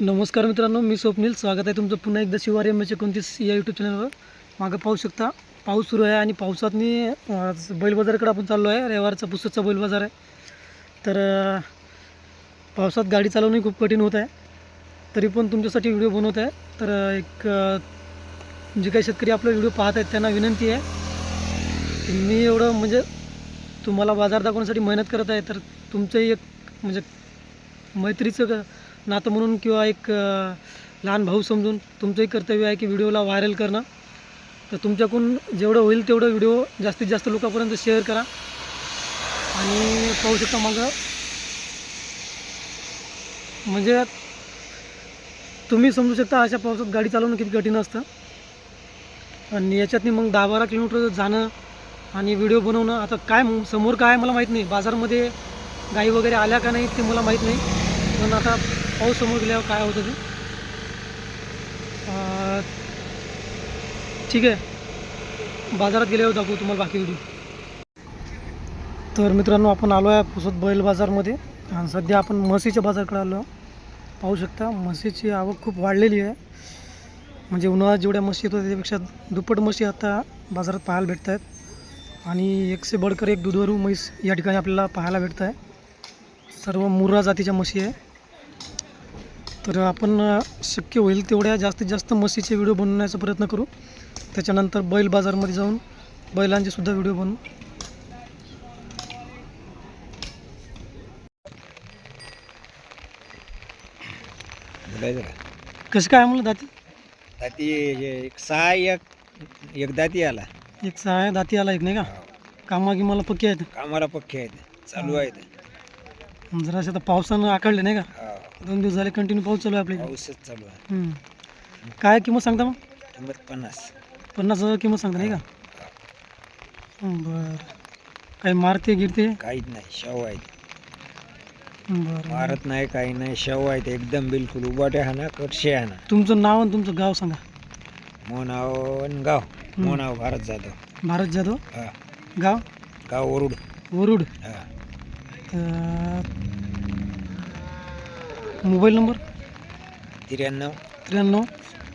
नमस्कार मित्रांनो मी स्वप्नील. स्वागत आहे तुमचं पुन्हा एकदा शिवार एम एच एकोणतीस या यूट्यूब चॅनलवर मागं पाहू शकता पाऊस सुरू आहे आणि पावसात मी बैल बाजाराकडे आपण चाललो आहे. रविवारचा पुस्तकचा बैल बाजार आहे. तर पावसात गाडी चालवणे खूप कठीण होत आहे. तरी पण तुमच्यासाठी व्हिडिओ बनवत आहे. तर एक जे काही शेतकरी आपला व्हिडिओ पाहत आहेत त्यांना विनंती आहे मी एवढं म्हणजे तुम्हाला बाजार दाखवण्यासाठी मेहनत करत आहे तर तुमचंही एक म्हणजे मैत्रीचं नातं म्हणून किंवा एक लहान भाऊ समजून तुमचंही कर्तव्य आहे की व्हिडिओला व्हायरल करणं. तर तुमच्याकडून जेवढं होईल तेवढं व्हिडिओ जास्तीत जास्त लोकांपर्यंत शेअर करा. आणि पाहू शकता मग म्हणजे तुम्ही समजू शकता अशा पावसात गाडी चालवणं किती कठीण असतं. आणि याच्यातनी मग दहा बारा किलोमीटर जाणं आणि व्हिडिओ बनवणं. आता काय समोर काय आहे मला माहीत नाही. बाजारमध्ये गाई वगैरे आल्या का नाही ते मला माहीत नाही. पण आता पाऊस समोर गेल्यावर काय होतं ते? ठीक आहे. बाजारात गेल्यावर दाखवू तुम्हाला बाकी व्हिडिओ तर मित्रांनो आपण आलो आहे पुसत बैल बाजारमध्ये. आणि सध्या आपण म्हशीच्या बाजारकडे आलो. पाहू शकता म्हशीची आवक खूप वाढलेली आहे. म्हणजे उन्हाळ्यात जेवढ्या म्हशी येतो त्याच्यापेक्षा दुप्पट म्हशी आता बाजारात पाहायला भेटत आहेत आणि एकशे बडकर एक दुधवरू म्हैस या ठिकाणी आपल्याला पाहायला भेटत आहे सर्व मुर्रा जातीच्या म्हशी आहे. तर आपण शक्य होईल तेवढ्या जास्तीत जास्त म्हशीचे व्हिडिओ बनवण्याचा प्रयत्न करू. त्याच्यानंतर बैल बाजारमध्ये जाऊन बैलांचे सुद्धा व्हिडिओ बनवू. कसं काय म्हणलं दाती? दाती एक सहा एक एक दाती आला. एक सहा दाती आला एक नाही का? कामा मला पक्के आहेत. कामाला पक्के आहेत. चालू आहेत. जरा आता पावसानं आकडले नाही का? हा, दोन दिवस झाले कंटिन्यू पाऊस चालू आहे आपल्या पाऊसच चालू आहे. हम्म. काय किंमत सांगता मग? किंमत पन्नास. पन्नास हजार किंमत सांगता नाही का? बरं. काही मारते गिरते? काहीच नाही शव आहेत. बरं. मारत नाही काही नाही शव आहेत एकदम बिलकुल. उबाटे हा ना कटशे आहे ना. तुमचं नाव आणि तुमचं गाव सांगा. मोनाव आणि गाव. मोनाव भारत जाधव. भारत जाधव? हा. गाव? गाव वरुड. वरुड. हा. तर मोबाईल नंबर? त्र्याण्णव. त्र्याण्णव.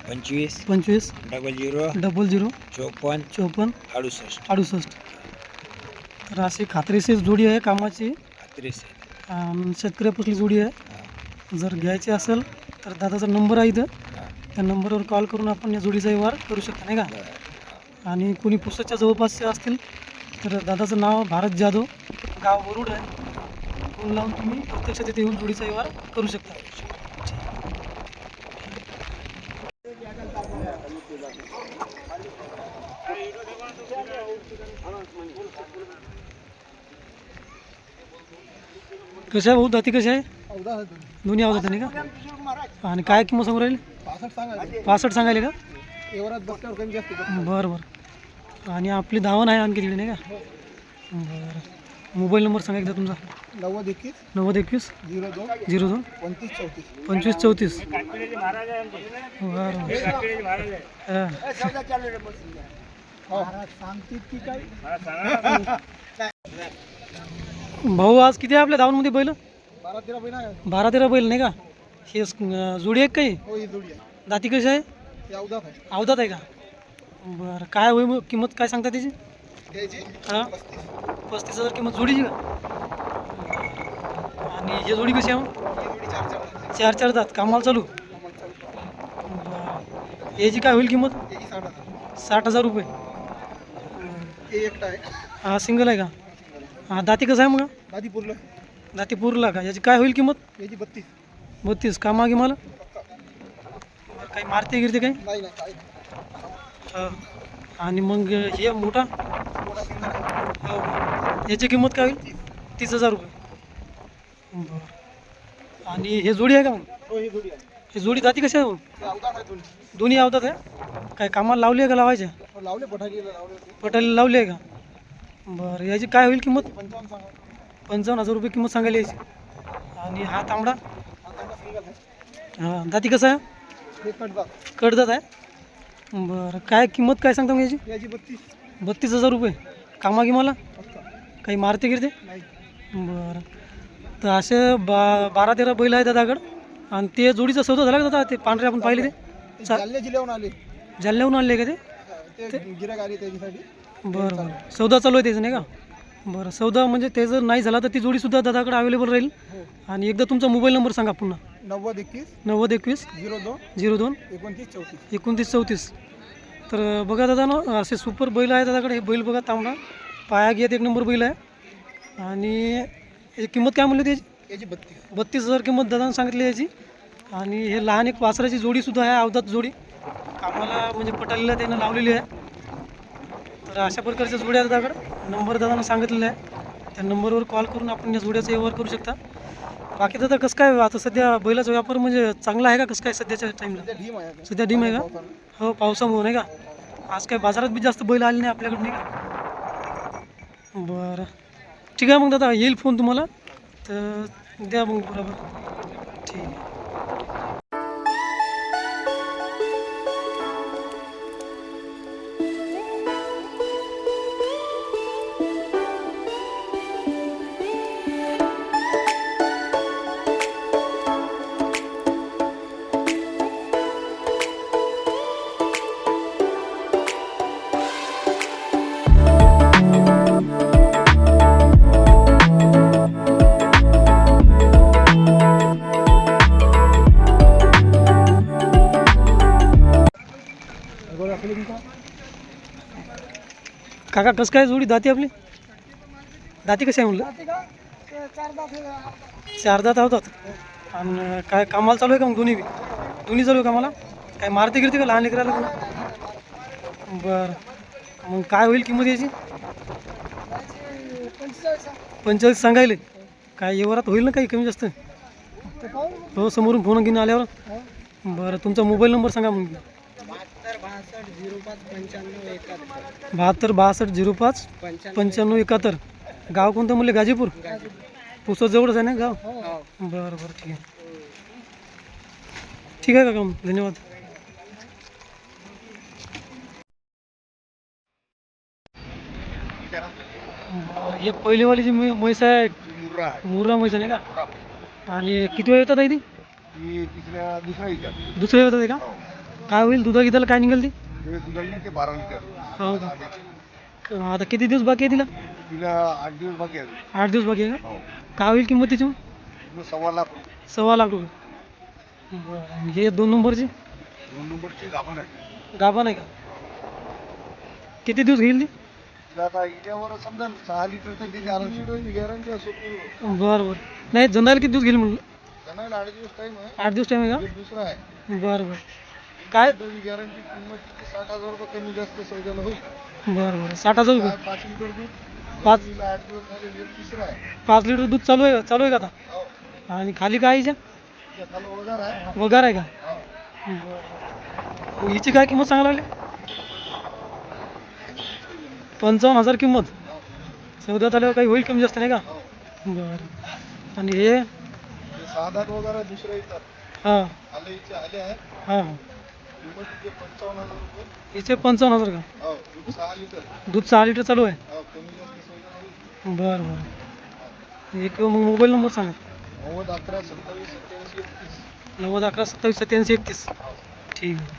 पंचवीस. पंचवीस. Double zero. Double zero. चोपन्न. चोपन्न. अडुसष्ट. अडुसष्ट. तर अशी खात्रीशीर जोडी आहे कामाची. त्रेस आणि शेतकऱ्यापासली जोडी आहे. जर घ्यायची असेल तर दादाचा नंबर आहे इथं. त्या नंबरवर कॉल करून आपण या जोडीचा व्यवहार करू शकता नाही का? आणि कोणी पुस्तकच्या जवळपासचे असतील तर दादाचं नाव भारत जाधव. गाव वरुड आहे. फोन लावून तुम्ही प्रत्यक्ष तिथे येऊन जोडीचा व्यवहार करू शकता. कशा आहे भाऊ? दाती कशा आहे? दोन्ही आवाज नाही का? आणि काय किंमत समोर राहील? पासष्ट सांगायले का? बरं बरं. आणि आपली धावण आहे आणखी तिकडे नाही का? बरं. मोबाईल नंबर सांगा एकदा तुमचा. नव्वद एकवीस नव्वद एकवीस झिरो दोन झिरो दोन पंचवीस चौतीस. पंचवीस चौतीस. बरं हां. सांगते की काय? भाऊ आज किती आहे आपल्या धावणमध्ये बैल? बारा तेरा आहे. बारा तेरा बैल नाही का? हे जोडी आहे काही? हो ही जोडी आहे. दाती कशी आहे? ते अवधात आहे. अवधात आहे का? बरं काय होईल मग? किंमत काय सांगता त्याची? हां? पस्तीस. हजार किंमत जोडीची का? आणि ही जोडी कशी आहे चार चार दात. कामाला चालू? याची काय होईल किंमत? साठ हजार. रुपये. हे हा सिंगल आहे का? हा दाती कसं आहे मग? दादी पुरलं दाती पुरला का? याची काय होईल किंमत? याची बत्तीस. बत्तीस. कामागी मला काही मारते गिरते काही? आणि मग हे मोठा? हो. याची किंमत काय होईल? तीस हजार रुपये. बरं. आणि हे जोडी आहे का मग? हो ही जोडी जाती कशा आहे दोन्ही. आवतात आहे? काय कामाला लावली आहे का लावायच्या? हो, लावले पठारीला लावले आहे का? बरं याची काय होईल किंमत? पंचावन्न हजार रुपये किंमत सांगायला याची आणि हा तांबडा? हा हां जाती कसं आहे? कडदात आहे? बरं काय किंमत काय सांगता मग याची? याची बत्तीस. बत्तीस हजार रुपये. कामा फक्त काही मारते गिरते? नाही. बरं. तर असे बा बारा तेरा बैल आहेत दादाकडं. आणि ते जोडीचा सौदा झाला का दादा? ते पांढरे आपण पाहिले ते? चा- जिल्ह्याहून आले. जालन्याहून आणले का ते? ते गिराक आले त्याच्यासाठी. बरं बरं. सौदा चालू आहे त्याचं नाही का? बरं सौदा म्हणजे ते जर नाही झाला तर ती जोडीसुद्धा दादाकडे अवेलेबल राहील. हो. आणि एकदा तुमचा मोबाईल नंबर सांगा पुन्हा. नव्वद एकवीस. नव्वद एकवीस. झिरो दोन. झिरो दोन. एकोणतीस चौतीस. एकोणतीस चौतीस. तर बघा दादा ना असे सुपर बैल आहे दादाकडे. हे बैल बघा तांबडा पाया घेत एक नंबर बैल आहे. आणि याची किंमत काय म्हणली त्याची? याची बत्तीस. बत्तीस हजार किंमत दादानं सांगितली याची. आणि हे लहान एक वासराची जोडीसुद्धा आहे अवधात जोडी. कामाला म्हणजे पटालीला त्यानं लावलेली आहे. तर अशा प्रकारच्या जोड्या आहेत दादाकडे. नंबर दादानं सांगितलेला आहे. त्या नंबरवर कॉल करून आपण या जोड्याचा व्यवहार करू शकता. बाकी दादा कसं काय आता सध्या बैलाचा व्यापार म्हणजे चांगला आहे का? कसं काय सध्याच्या टाईमला सध्या डीम आहे. का. हो पावसामुळे नाही का? आज काय बाजारात बी जास्त बैल आले नाही आपल्याकडे नाही का? बरं. ठीक आहे मग दादा येईल फोन तुम्हाला. तर द्या मग बरोबर. ठीक आहे. काका कसं काय जोडी? दाती आपली? दाती कशी आहे म्हणलं? चार दात होतात आणि काय कामाला चालू आहे का मग दोन्ही बी? दोन्ही चालू आहे कामाला? काय मारते गिरते का लहान लेकराला कोण? बरं. मग काय होईल किंमत याची? पंचेचाळीस सांगायले. काय व्यवहारात होईल ना काही कमी जास्त? ते पाहू. हो समोरून फोन घेऊन आल्यावर? हो. बरं तुमचा मोबाईल नंबर सांगा मग. बासष्ट झिरो पाच पंच्याण्णव एकाहत्तर. बहात्तर बासष्ट झिरो पाच पंच्याण्णव एकाहत्तर. गाव कोणतं म्हणले गाजीपूर? पुसत जवळच आहे ना गाव? हो. बरं बरं ठीक आहे. ठीक आहे काका मग. धन्यवाद. बरं, हे पहिलीवाली जी मै- म्हैस आहे मुर्रा आहे. मुर्रा म्हैस आहे का? आणि किती वेळ येतात आहे ती? ही तिसऱ्या दुसऱ्या दुसऱ्या येतात आहे का? काय होईल? दुधा गिदाला काय निघेल ती? हे ते बारा लिटर. हो का? आता किती दिवस बाकी आहे तिला? तिला आठ दिवस बाकी आहे आठ दिवस बाकी आहे का? हो. काय होईल किंमत तिची मग? तिला सव्वा लाख सव्वा लाख रुपये. बरं. हे दोन नंबरची? दोन नंबरची गाभण आहे गाभा नाही का? किती दिवस घेईल ती? तिला आता इल्यावर समजा सहा लिटर तर ती गॅरंटी गॅरंटी असो बरं बरं. नाही जनायला किती दिवस घेईल म्हणलं? आठ दिवस टाईम आहे. आठ दिवस टाईम आहे एक दुसरा आहे. का बरं बरं. काय? गॅरंटी किंमत तिची साठ हजार रुपये कमी जास्त सौद्याला होईल. बरं बरं. साठ हजार काय पाच लिटर दूध? पाच तिला आठ दिवस झाले एक तिसरा आहे. पाच लिटर दूध चालू आहे चालू आहे का आता? हो. आणि खाली काय वगैरे आहे. वगार आहे का? हो. मग हिची काय किंमत सांगायला लागली? पंचावन्न हजार किंमत. चौदा आल्यावर काही होईल कमी जास्त नाही का? हो. बरं. आणि हे? ते सहा दात वगैरे दुसऱ्या येतात हां. आले इथे आले आहे. हां. हाँ तिचे पंचावन्न हज़ार का? दूध सहा लिटर चालू हो बरं बरं. एक मग मोबाईल नंबर सांगा. नव्वद अकरा सत्तावीस सत्याऐंशी एकतीस. ठीक आहे.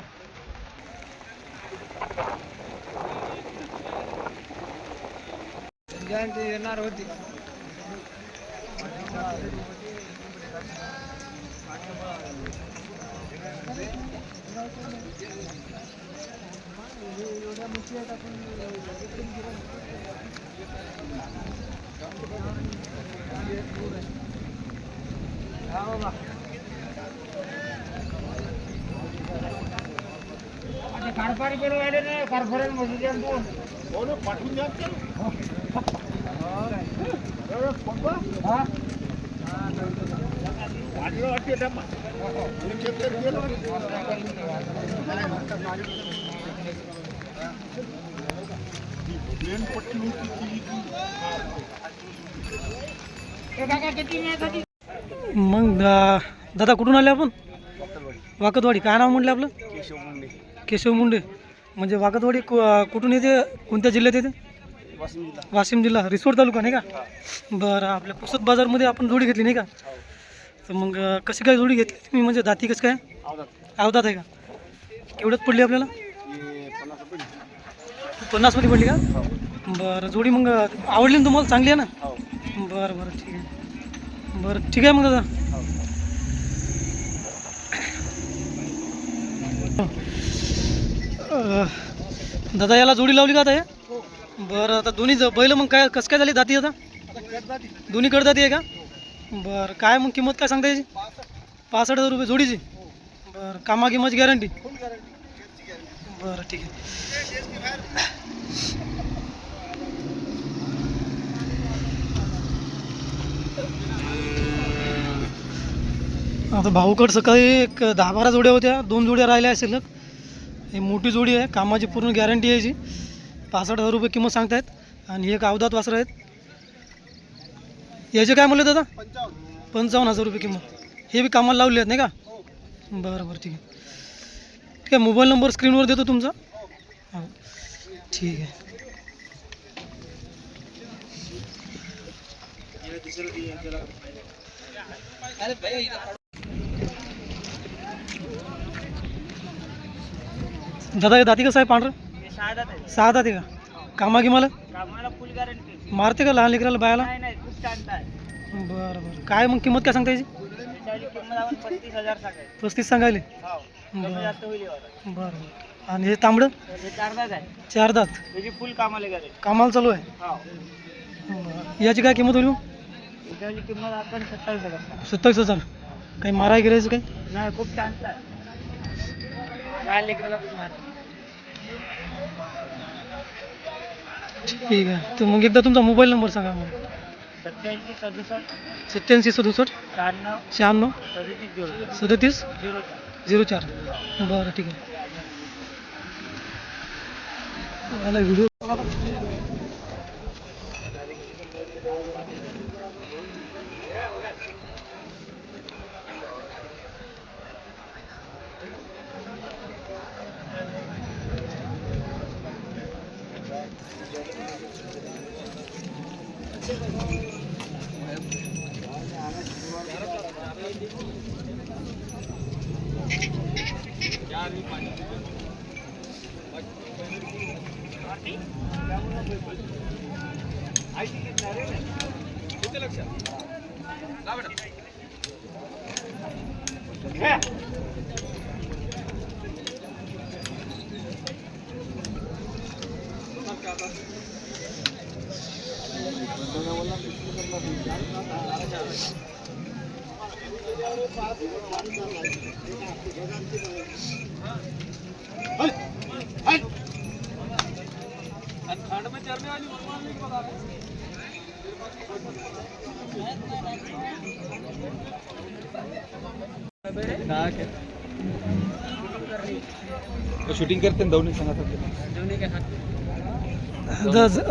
येणार होती पाठवून द्या मग दादा कुठून आले आपण? वाकतवाडी. काय नाव म्हटलं आपलं? केशव मुंडे. केशव मुंडे म्हणजे वाकतवाडी कु- कुठून येते? कोणत्या जिल्ह्यात येते? वाशिम जिल्हा. वाशिम जिल्हा. रिसोड तालुका नाही का? बरं आपल्या पुसद बाजारमध्ये आपण जोडी घेतली नाही का? तर मग कशी काय जोडी घेतली तुम्ही? म्हणजे दाती कसं काय? आवदात अवधात आहे का? केवढ्यात पडली आपल्याला? पन्नास पन्नासमध्ये पडली का? बरं जोडी मग आवडली ना तुम्हाला? चांगली आहे ना? बरं बरं ठीक आहे. बरं ठीक आहे मग दादा. दादा याला जोडी लावली का आता हे? बरं आता दोन्ही ज- बैल मग काय कसं काय झाली दाती आता? दोन्ही कडदाती आहे का? बरं काय मग किंमत काय सांगता याची? पासष्ट हजार रुपये जोडीची? बरं कामा किंमत गॅरंटी बरं ठीक आहे. आता भाऊकड सकाळी एक दहा बारा जोड्या होत्या. दोन जोड्या राहिल्या असेल ही मोठी जोडी आहे. कामाची पूर्ण गॅरंटी आहे याची. पासष्ट हजार रुपये किंमत सांगतायत. आणि एक अवधात वासरं आहेत. याचे काय म्हणले दादा पंचावन्न. हजार रुपये किंमत. हे बी कामाला लावले आहेत नाही का? बरं बरं ठीक आहे. ठीक आहे मोबाईल नंबर स्क्रीनवर देतो तुमचा. हो. ठीक आहे. दादा हे दाती कसं आहे पांढरं? सहा दाती का? कामा मला मारते का लहान लेकराला बायाला? बरं बरं. काय मग किंमत काय सांगता याची? पस्तीस सांगायले? बरं. बरं बरं. आणि हे तांबडं? चार दात फुल कामाला गेले. कामाला चालू आहे? हो. बरं. याची काय किंमत होईल मग? त्याची किंमत आपण सत्तावीस हजार सत्तावीस हजार. काही माराय गिरायचं काही नाही खूप लेकराला मार ठीक आहे. तर मग एकदा तुमचा मोबाईल नंबर सांगा मग. सत्याऐंशी सदुसष्ट सत्याऐंशी सदुसष्ट शहाण्णव शहाण्णव सदतीस झिरो सदतीस झिरो झिरो चार. बरं ठीक आहे. मला व्हिडिओ शूटिंग करते ना दोन्ही सांगा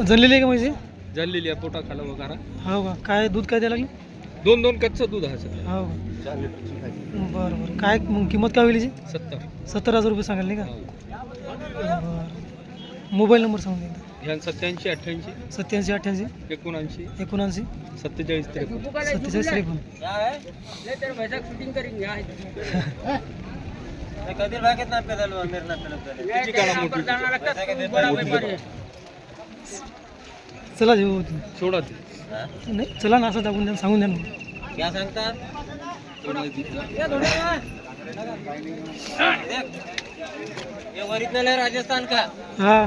जनलेली आहे का म्हणजे झालेली आहे पोटा खाला वगैरे हो का? काय दूध काय द्यायला लागली? दोन दोन कच्चं दूध आहे सध्या हो का? बरं बरं. काय मग किंमत काय होईल याची सत्तर. सत्तर हजार रुपये सांगाल नाही का? बरं. मोबाईल नंबर सांगून द्या ह्या सत्याऐंशी अठ्ठ्याऐंशी सत्याऐंशी अठ्ठ्याऐंशी एकोणऐंशी एकोणऐंशी सत्तेचाळीस त्रेपन्न. सत्तेचाळीस त्रेपन्न. चला जेव सोडा नाही चला ना असं दाखवून द्या सांगून द्या ना. क्या सांगतात ये ओरिजिनल राजस्थान का? हा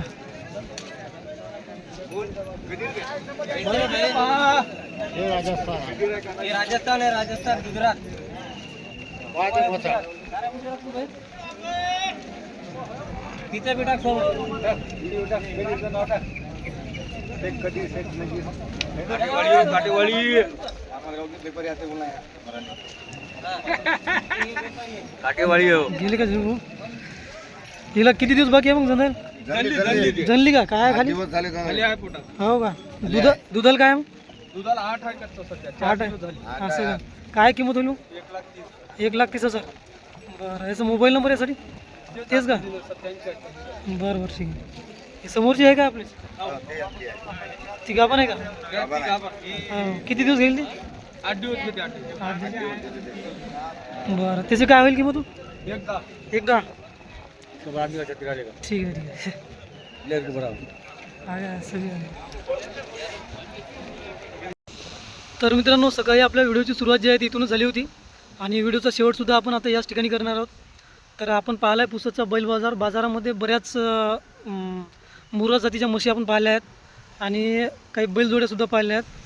ये राजस्थान है राजस्थान गुजरात तिचं बेटा काटेवाडी बोला काटेवाडी हो. गेली का जीव हिला किती दिवस बाकी आहे मग जनरल जनली का? काय खाली? दिवस झाले हो का? दुध दुधाला काय मग? दुधाला आठ आहे कच्चं सध्या. आठ आहे. असं का? काय किंमत होईल मग? एक लाख तीस. एक लाख तीस हजार. बरं याचा मोबाईल नंबर यासाठी? तेच का? बरं बरं ठीक आहे. ही समोरची आहे का आपली? तिघा पण आहे. का? हो. किती दिवस घेईल ती? आठ दिवस घेते आठ दिवस. आठ दिवस. बरं. त्याचे काय होईल किंमत? एकदा आठ दिवसाच्या तिघाले का? ठीक आहे ठीक आहे. आहे, आहे, सगळी. आहे. तर मित्रांनो सकाळी आपल्या व्हिडिओची सुरुवात जी आहे ती इथूनच झाली होती. आणि व्हिडिओचा शेवटसुद्धा आपण आता याच ठिकाणी करणार आहोत. तर आपण पाहिला आहे पुसदचा बैल बाजार. बाजारामध्ये बऱ्याच अं, मुरा जातीच्या म्हशी आपण पाहिल्या आहेत. आणि काही बैलजोड्यासुद्धा पाहिल्या आहेत.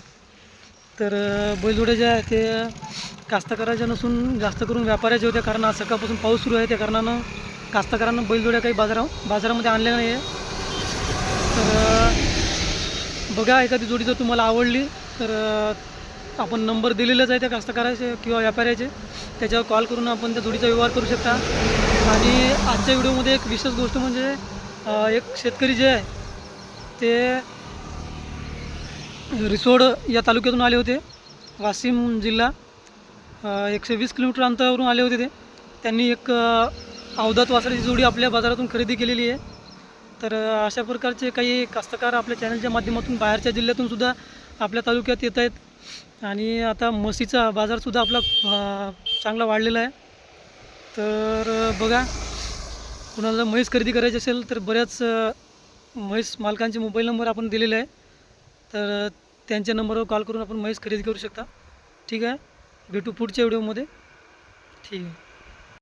तर बैलजोड्या ज्या आहेत ते कास्तकाराच्या नसून जास्त करून व्यापाऱ्याच्या होत्या कारण आज सकाळपासून पाऊस सुरू आहे त्या कारणानं कास्तकारांना बैलजोड्या काही बाजारा बाजारामध्ये आणल्या नाही आहे तर बघा एखादी जोडी जर तुम्हाला आवडली तर आपण नंबर दिलेलाच आहे त्या कास्तकाराचे किंवा व्यापाऱ्याचे. त्याच्यावर कॉल करून आपण त्या जोडीचा व्यवहार करू शकता. आणि आजच्या व्हिडिओमध्ये एक विशेष गोष्ट म्हणजे एक शेतकरी जे आहे ते रिसोड या तालुक्यातून आले होते. वाशिम जिल्हा एकशे वीस किलोमीटर अंतरावरून आले होते ते. त्यांनी एक अवधात वासराची जोडी आपल्या बाजारातून खरेदी केलेली आहे. तर अशा प्रकारचे काही कास्तकार आपल्या चॅनलच्या माध्यमातून बाहेरच्या जिल्ह्यातून सुद्धा आपल्या तालुक्यात येत आहेत. आणि आता म्हशीचा बाजारसुद्धा आपला चांगला वाढलेला आहे. तर बघा कुणाला म्हैस खरेदी करायची असेल तर बऱ्याच म्हैस मालकांचे मोबाईल नंबर आपण दिलेले आहे. तर त्यांच्या नंबरवर कॉल करून आपण म्हैस खरेदी करू शकता. ठीक आहे? भेटू पुढच्या व्हिडिओमध्ये. ठीक आहे.